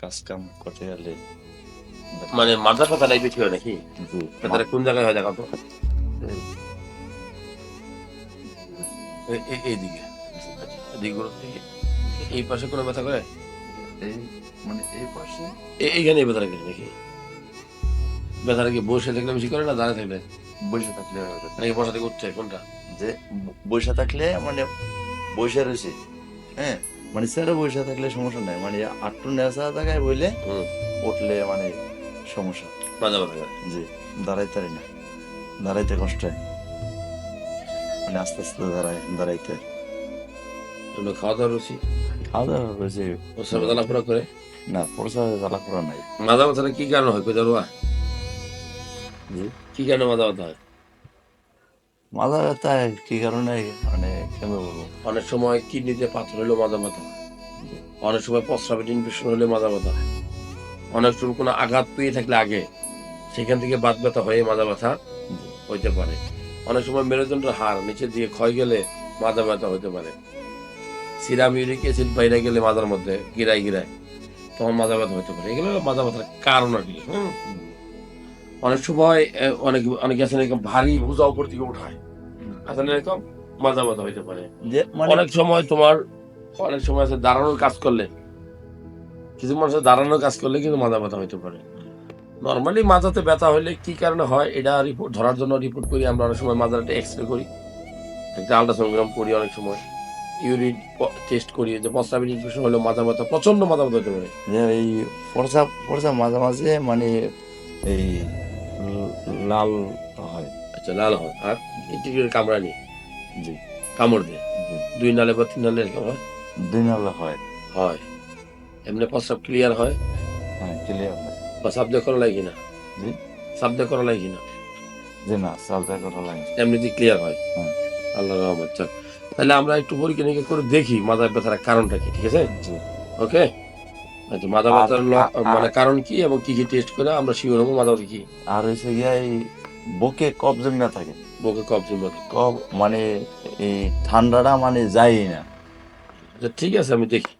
কাজ কাম করতে গেলে মানে ব্যথা নাই বেশি হয় নাকি? ব্যথাটা কোন জায়গায় হয় দেখো তো এইদিকে। এই পাশে কোনো ব্যথা করে? এই মানে এই পাশে? এইখানে এই ব্যথাটা নাকি? ব্যথাটা কি বসে থাকলে বেশি করে না দাঁড়িয়ে থাকলে? বসে থাকলে হবে। নাকি বসা থেকে উঠছে কোনটা? যে বসে থাকলে মানে বসে রয়েছে। হ্যাঁ? মানে স্যারে বসে থাকলে সমস্যা নাই মানে আটটু নেশা থাকায় বইলে উঠলে মানে সমস্যা। জি দাঁড়াইতে না দাঁড়াইতে কষ্ট হয়। মানে আস্তে আস্তে দাঁড়াই দাঁড়াইতে। খাওয়া দাওয়া খাওয়া দাওয়া জ্বালাপোড়া করে? না নাই। কি কারণে হয় কোথাও জি। কি কারণে মাথা ব্যথা হয়? মাথা ব্যথায় কি কারণে? মানে কেন বলব? অনেক সময় কিডনিতে পাথর হলেও মাথা ব্যথা অনেক সময় প্রস্রাবের ইনফেকশন হলে মাথা ব্যথা অনেক সময় কোনো আঘাত পেয়ে থাকলে আগে সেখান থেকে বাত ব্যথা হয়ে মাথা ব্যথা হইতে পারে। অনেক সময় মেরুদণ্ডের হাড় নিচে দিয়ে ক্ষয় গেলে মাথা ব্যথা হতে পারে। সিরাম, ইউরিক অ্যাসিড বাইরে গেলে মাথার মধ্যে গিরায় গিরায় তখন মাথা ব্যথা হতে পারে। এগুলো মাথা ব্যথার কারণ আর কি। অনেক সময় অনেক, অনেকে আছেন ভারী বোঝা উপর দিকে উঠায়। আসলে এরকম মাথা ব্যথা হইতে পারে। যে মানে অনেক সময় তোমার অনেক সময় আছে দাঁড়ানোর কাজ করলে। কিছু মানুষের দাঁড়ানোর কাজ করলে কিন্তু মাথা ব্যথা হইতে পারে। নর্মালি মাথাতে ব্যথা হলে কি কারণে হয় এটা রিপোর্ট ধরার জন্য রিপোর্ট করি আমরা অনেক সময় মাথার একটা এক্স রে করি। একটা আলট্রাসোনোগ্রাম করি অনেক সময়। ইউরিন টেস্ট করি যে প্রস্রাবের ইনফেকশন হলে মাথা ব্যথা প্রচণ্ড মাথা ব্যথা হতে পারে। এই ফর্সা ফর্সা মাঝে মাঝে মানে এই লাল লাল হয়। আর একটু করে কামড়ানি জি। কামড় দিয়ে? দুই নালে বা তিন নালে এরকম হয়? দুই নালা হয়। হয়। এমনি প্রস্রাব ক্লিয়ার হয়? হ্যাঁ ক্লিয়ার হয়। বা সাপ দিয়ে করা লাগে না জি। করা লাগে না যে না করা লাগে। এমনিতে ক্লিয়ার হয়? হুম। আল্লাহ রহমত। তাহলে আমরা একটু পরীক্ষা করে দেখি মাথার ব্যথার কারণটা কি ঠিক আছে? ওকে? আচ্ছা মাথা ব্যথার মানে কারণ কি এবং কি কি টেস্ট করে আমরা শিওর হব মাথা কি? আর হচ্ছে গিয়া বুকে কফ জমে না থাকে। বুকে কফ জমে কফ মানে এই ঠান্ডাটা মানে যায়ই না। আচ্ছা ঠিক আছে আমি দেখি।